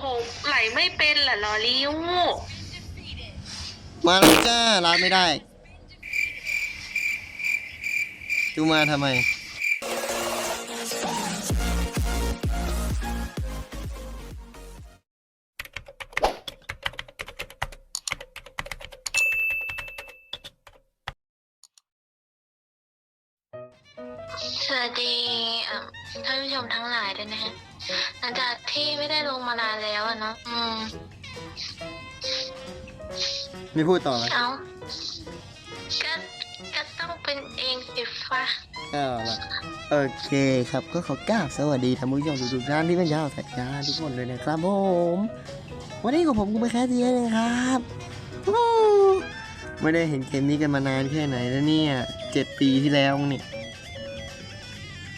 โหไหลไม่เป็นเหรอลอริวมาแล้วจ้ารับไม่ได้จูมาทำไม อ่อท่านผู้ชมทั้งหลายด้วยนะฮะหลังจากที่ไม่ได้ลงมานานแล้วอะเนาะอืมไม่พูดต่อเลยเอาก็ก็ต้องเป็นเองสิฟ้าเอาละโอเคครับก็ขอกราบสวัสดีท่านผู้ชมทุกๆท่านที่เป็นชาวสายยานทุกคนเลยนะครับผม วันนี้กับผมกูไปแค่ทีเลยครับวู้ไม่ได้เห็นเกมนี้กันมานานแค่ไหนแล้วเนี่ยเจ็ดปีที่แล้วเนี่ย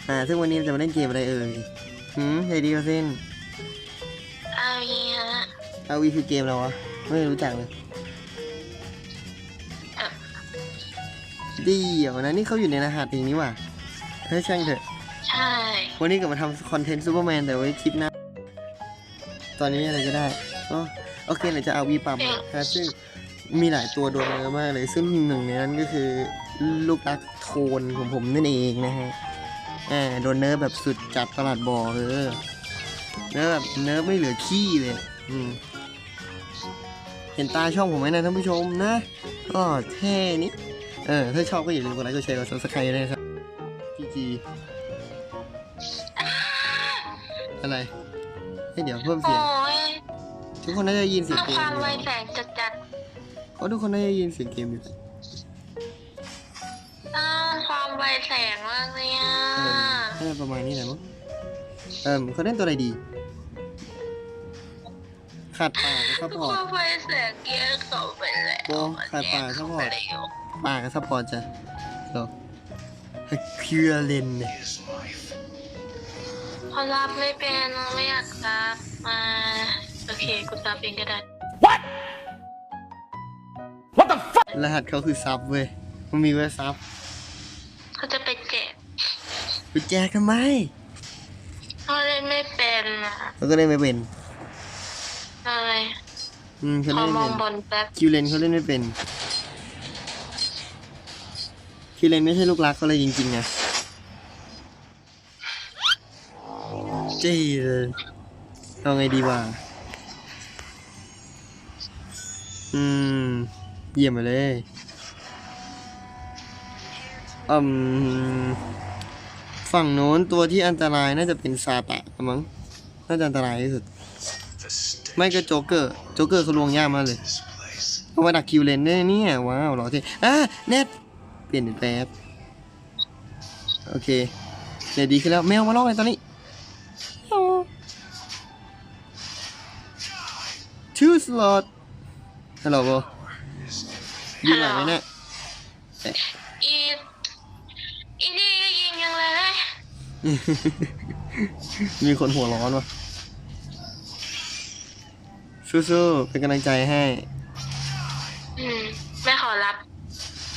อ่า ซึ่งวันนี้เราจะมาเล่นเกมอะไรเอ่ยหืมใจดีกว่าเส้นเอาอย่างนี้ฮะเอาวีคือเกมอะไรวะ ไม่รู้จักเลยเอ่อเดีเดี๋ยวนะนี่เขาอยู่ในรหัสเองนี่หว่าเฮ้ยช่างเถอะ ใช่ วันนี้กลับมาทำคอนเทนต์ซูเปอร์แมนแต่ไว้คลิปหน้า ตอนนี้อะไรก็ได้อ๋อโอเคเดี๋ยวจะเอาวีปั๊มนะซึ่งมีหลายตัวโดนเยอะมากเลย ซึ่งหนึ่งในนั้นก็คือลูกรักโทนของผมนั่นเองนะฮะ อ่าโดนเนิร์ฟแบบสุดจัดตลาดบ่อเออเนิร์ฟแบบเนิร์ฟไม่เหลือขี้เลย อืมเห็นตาช่องผมไหมนะท่านผู้ชมนะก็เท่นี้เออ ถ้าชอบก็อย่าลืมกดไลค์กดแชร์กดซับสไครต์ด้วยนะครับจีจีอะไรเฮ้ยเดี๋ยวเพิ่มโอ้เสียงยทุกคนน่าจะได้ยินเสียงถ้าเกมความอยู่ไวแสงจัดจัดเพราะทุกคนน่าจะได้ยินเสียงเกมอยู่ๆอ้าวความไวแสงมากเลยอะเออน่าจะประมาณนี้แหละมั้งเออเขาเล่นตัวอะไรดีขาดป่ากับซัพพอคร์ตวามไวแสงเกียร์เขาไปแล้วโอ้ขาดป่าซัพพอร์ตไปแล้วป่ากับซัพพอร์ตจ้ะเหรอเคือเลนเนี่ยพอรับไม่เป็นไม่อยากรับมาโอเคกูรับเองก็ได้รหัสเขาคือซับเว้ยมันมีไว้ซับ เขาจะไปแจก ไปแจกทำไมเขาเล่นไม่เป็นอะเขาก็เล่นไม่เป็นอะไรอืมเขาขอเล่นมไม่องเป็นบนแป๊บคิวเลนเขาเล่นไม่เป็นคิวเลนไม่ใช่ลูกรักเขาเลยจริงๆนะจี้เลยเอาไงดีวะอืม เยี่ยมไปเลยอืม ฝั่งโน้นตัวที่อันตรายน่าจะเป็นซาตะมั้งน่าจะอันตรายที่สุด ไม่ก็โจ๊กเกอร์โจ๊กเกอร์เขาลวงยากมากเลยเอามาดักคิวเลนได้เนี่ยว้าวหล่อเท่อะเน็ตเปลี่ยนเป็นแป๊บโอเคเดี๋ยวดีขึ้นแล้วแมวมาลอกเลยตอนนี้ชื่อสล็อตฮัลโหลโบดีไหวไหมเนี่ย มีคนหัวร้อนวะสู้ๆเป็นกำลังใจให้ อืมไม่ขอรับ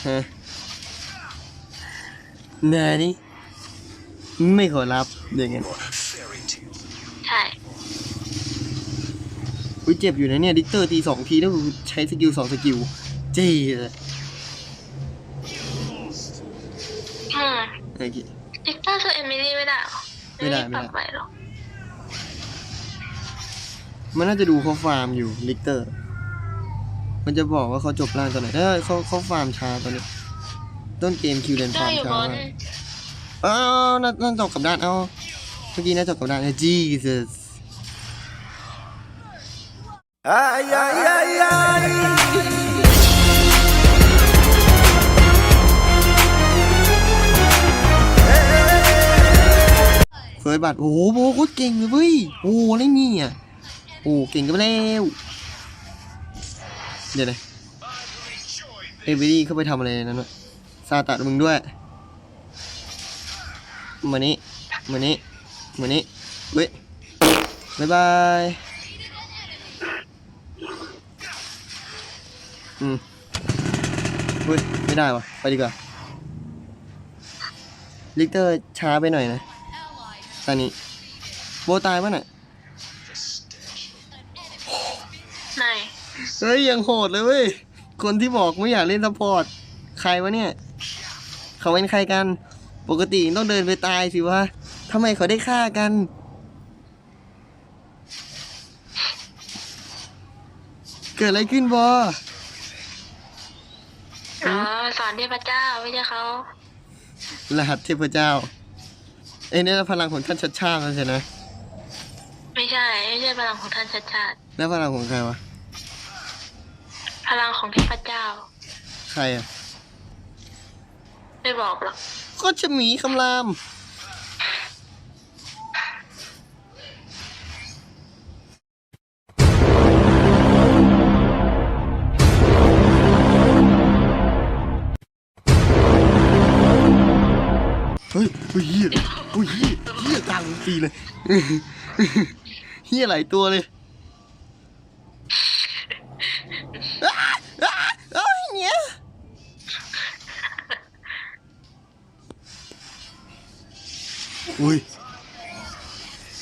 ฮะนานี่ไม่ขอรับอย่างเงี้ยใช่อุ้ยเจ็บอยู่นะเนี่ย ดิกเตอร์ตีสองทีแล้วกูใช้สกิลสองสกิลเจ๊เลยอืมโอเค ดิกเตอร์คือเอมิลี่ไม่ได้หรอไม่ได้ปรับไม่ได้ไปหรอมันน่าจะดูเขาฟาร์มอยู่ลิกเตอร์ มันจะบอกว่าเขาจบล่างตอนไหนเออเขาเขาฟาร์มช้าตอนนี้ ต้นเกมคิวเลนก็ฟาร์มอยู่ช้าบนมากอ้าวน่าน่าจบกับด้านเอาเมื่อกี้น่าจบกับด้านจีส Ay, ay, ay, ay. ฟิร์สบัตรโอ้โหโบโคตรเก่งเลยเว้ยโอ้อะไรนี่ยโอ้เก่งกันไปแล้วเดี๋ยวนะเอเวอรี่เข้าไปทำอะไรนั้นวะซาตัดมึงด้วยมานี้มานี้มานี้เว้ยบายบายอืมเว้ยไม่ได้วะไปดีกว่าลิกเตอร์ช้าไปหน่อยนะ ตอนนี้ โบตายปะน่ะเฮ้ยยังโหดเลยเว้ย คนที่บอกไม่อยากเล่นซัพพอร์ต ใครวะเนี่ย เขาเป็นใครกัน ปกติต้องเดินไปตายสิวะทำไมเขาได้ฆ่ากัน เกิดอะไรขึ้นบออ๋อสอนเทพเจ้าไม่ใช่เขารหัสเทพเจ้า เอ้ยนี่พลังของท่านชัดชาติแล้วใช่ไหมไม่ใช่ไม่ใช่พลังของท่านชัดชาติ แล้วพลังของใครวะ พลังของเทพเจ้า ใครอะ ไม่บอกหรอกก็จะหมีคำราม อุ้ยเฮียเฮ้ยเฮียเฮียกลางดนตรีเลยเฮียหลายตัวเลยเนี่ยอุ้ย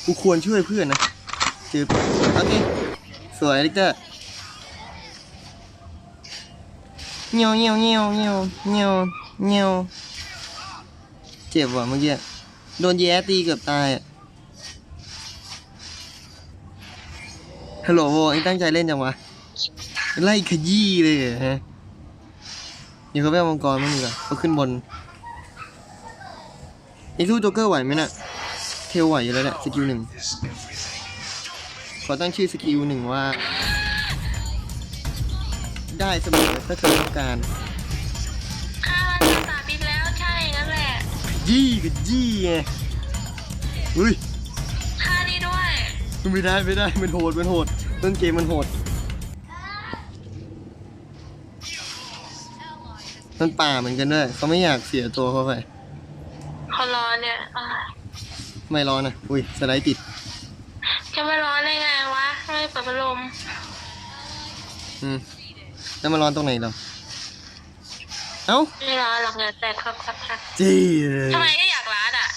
กูควรช่วยเพื่อนนะเจอโอเคสวยลิกเตอร์เงียวเงียวเงียวเงียวเงียวเงียว เจ็บว่ะเมื่อกี้ โดนแย้ตีเกือบตายอะฮัลโหลโวเอ็งตั้งใจเล่นจังวะ ไล่ขยี้เลยเฮะเดี๋ยวเขาไปเอามังกรมั้งดีกว่าเขาขึ้นบนไอ้สู้โจ๊กเกอร์ไหวไหมน่ะ เทลไหวอยู่แล้วแหละสกิลหนึ่งขอตั้งชื่อสกิลหนึ่งว่า ได้เสมอถ้าเธอต้องการ ยี่กับยี่ไงอุ้ยข้านี่ด้วย ไม่ได้ไม่ได้มันโหดมันโหดต้นเกมมันโหดมันป่าเหมือนกันด้วยเขาไม่อยากเสียตัวเข้าไปเขาร้อนเนี่ยอ่าไม่ร้อนนะอุ้ยสไลด์ติด จะไม่ร้อนได้ไงวะไม่เปิดพัดลมอืมแล้วมันร้อนตรงไหนเหรอ เอ้าไม่ร้อนหรอกเนี่ยแต่ครับครับครับจี้เลยทำไมก็อยากร้านอะ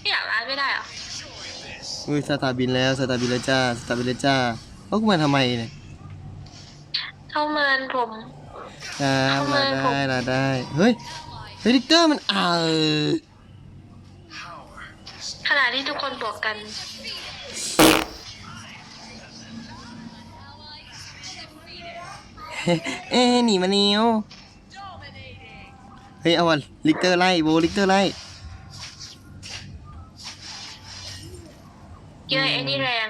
ไม่อยากร้านไม่ได้เหรออุ้ยสตาร์บินแล้วสตาร์บินแล้วจ้าสตาร์บินแล้วจ้าเอ้ากูมาทำไมเนี่ยเท่าเมินผมครับทำไมลาผมได้ลาได้เฮ้ยเฮลิกเตอร์มันเออขณะที่ทุกคนบอกกันเอ๊ะหนีมาเนียว เฮ้ยเอาวันลิกเตอร์ไล่โบลิกเตอร์ไล่เยอะไอ้นี่แรง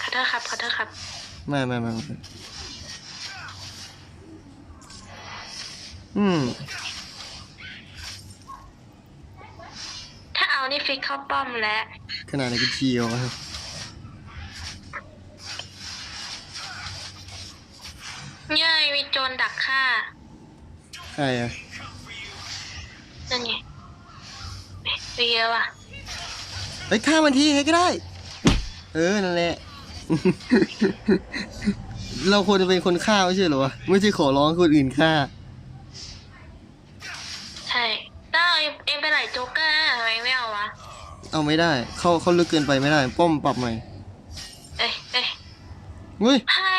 ขอโทษครับขอโทษครับมามามามาอืม ถ้าเอานี่ฟิกเข้าป้อมแล้วขนาดไหนก็เชียวอะเย้ยมีโจรดักฆ่าใครอะ นั่นไงเฮ้ยเยอะว่ะเฮ้ยฆ่ามันทีใครก็ได้ เออ นั่นแหละ เราควรจะเป็นคนฆ่าไม่ใช่เหรอวะไม่ใช่ขอร้องคนอื่นฆ่า ใช่ต้าเอ็มเอ็มไปไหลโจ๊กเกอร์ทำไมไม่เอาวะ เอาไม่ได้ เข้าเข้าลึกเกินไปไม่ได้ ป้อมปรับใหม่เอ้ยเอ้ยเฮ้ย ให้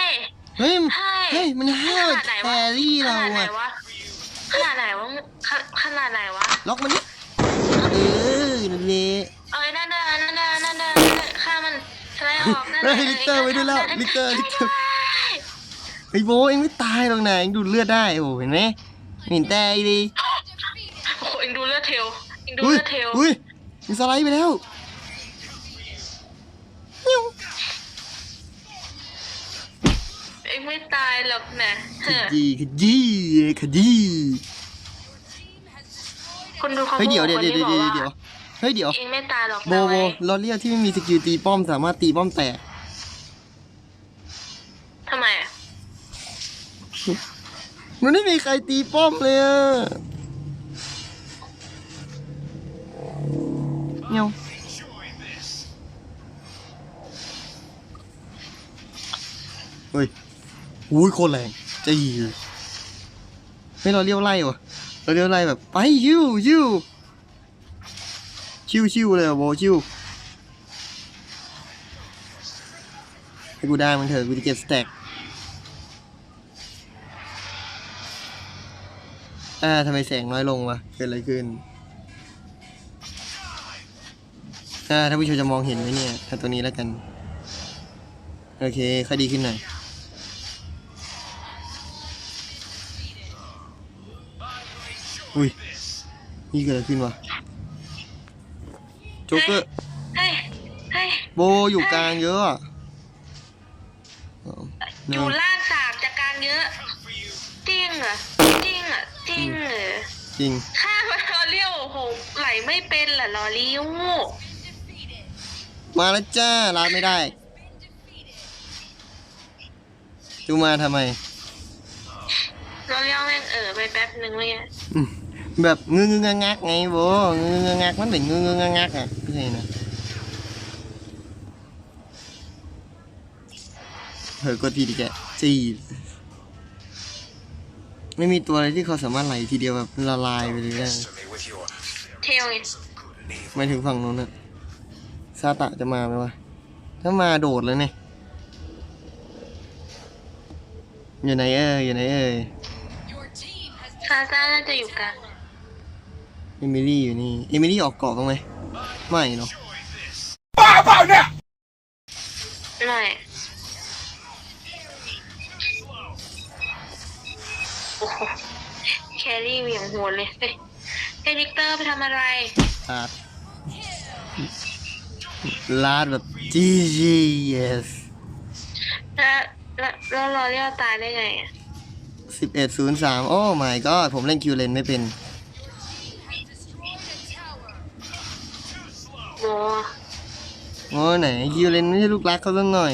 เฮ้ยให้เฮ้ย มันห้าขนาดไหนแควะรี่ขเรานาดไหนอะวะขนาดไหนวะขขนาดไหนวะ ล็อกมันนี่เออนั่นแหละเอ้ยนั่นเด้อนั่นเด้อนั่นเด้อนั่นเด้อฆ่ามันสไลด์ออกนั่นเฮ้เด้ยลิกเตอร์ไว้ด้วยแล้วลิกเตอร์ลิกเตอร์ไอ้โบเองไม่ตายหรอกนะเองดูดเลือดได้โอ้โหเห็นไหมไม่เห็นแต่ไอ้ดิโอ้โหเอ็งดูเลือดเทลเอ็งดูอุ้ยเลือดเทลอุ้ยมันสไลด์ไปแล้วนิ้วเอ็งไม่ตายหรอกนะเฮ้อจีขยี้ขยี้ คุณดูคำเฮ้ยเดี๋ยวพูเดี๋ยวคนเดี๋ยวที่เดี๋ยวบอกเดี๋ยวเฮ้ยเดี๋ยวเอ็งไม่ตายหรอกโบนะโบไว้ลอเรียที่ไม่มีสกิลตีป้อมสามารถตีป้อมแตกทำไมอะมันไม่มีใครตีป้อมเลยอะเงี้ยวเฮ้ยอุ้ยโคตรแรงจีไม่เราเลี้ยวไล่วะ ตัวเดียวอะไรแบบไปยิวยิวชิวชิวเลยโบชิวให้กูได้มันเถอะกูจะเก็บสเต็กอ่าทำไมแสงน้อยลงวะเกิดอะไรขึ้นถ้าท่านผู้ชมจะมองเห็นไหมเนี่ย ถ้าตัวนี้แล้วกัน โอเคค่อยดีขึ้นหน่อย อุ้ยนี่เกิดอะไรขึ้นวะโจ๊กเกอร์เฮ้ยเฮ้ยโบอยู่กลางเยอะอะอ๋ออเนยู่อะล่างสามจากกลางเยอะ จริงเหรอจริงเหรอจริงเหรอจริงข้ามมาลอเลี้ยวโอ้โหไหลไม่เป็นเหรอลอเลี้ยวมาแล้วจ้าลาดไม่ได้จูมาทำไมลอเลี้ยวแม่งเออไปแป๊บนึงเลยอะอืม แบบงืงงงักงักไงโบงืงงงักมันเป็นงืงงงักงักอะไม่ใช่นะเฮ้ยกดทีดีแกจีดไม่มีตัวอะไรที่เขาสามารถไหลทีเดียวแบบละลายไปเลยได้เทลไงหมายถึงฝั่งนู้นอะซาตะจะมาไหมวะ ถ้ามาโดดเลยเนี่ย อยู่ไหนเอ่ยอยู่ไหนเอ่ยซาซ่าน่าจะอยู่กลางเอมิลี่อยู่นี่เอมิลี่ออกเกาะบ้างไหมไม่เนาะไม่โอ้โหแครี่เหวี่ยงหัวเลยเฮ้ยเฮลิกเตอร์ไปทำอะไรลาดลาดแบบ GG yes แล้วแล้วแล้วลอเลี้ยวตายได้ไงอะสิบเอ็ดศูนย์สามโอ้ my god ผมเล่นคิวเลนไม่เป็น โมโอ้ไหนคิวเลนไม่ใช่ลูกรักเขาสักหน่อย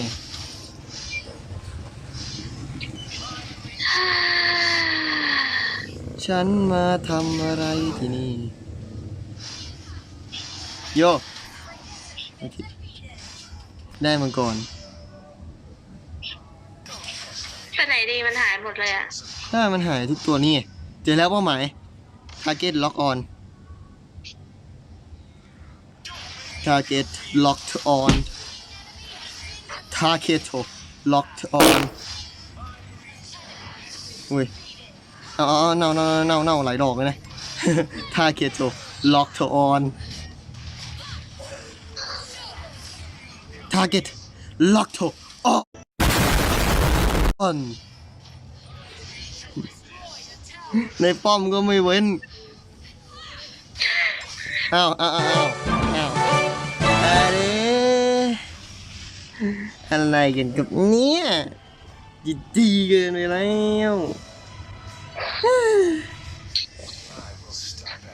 ฉันมาทำอะไรที่นี่ โยโอเคได้มังกรไปไหนดีมันหายหมดเลยอะถ้ามันหายทุกตัวนี่ เจอแล้วเป้าหมาย target lock on target locked on target locked on อุ้ยเอาเอเน่าเน่าเน่าเน่าหลายดอกเลยนะ target locked on target locked on ในป้อมก็ไม่เว้น อ้าวอ้าวอ้าว อ้าวอะไรกันกับเนี่ยดีดีเกินไปแล้ว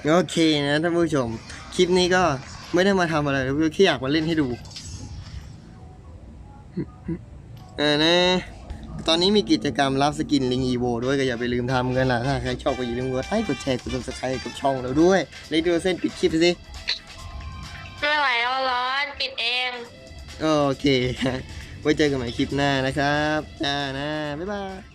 โอเคนะท่านผู้ชม คลิปนี้ก็ไม่ได้มาทำอะไรเลยแค่อยากมาเล่นให้ดูเออนะตอนนี้มีกิจกรรมรับสกินลิงอีโวด้วยก็อย่าไปลืมทำกันล่ะ ถ้าใครชอบก็อย่าลืมกดไลค์กดแชร์กด subscribe กับช่องเราด้วย เล็กดูเส้นปิดคลิปสิ ร้อนปิดเอง โอเคไว้เจอกันใหม่คลิปหน้านะครับ จ้านะ บ๊ายบาย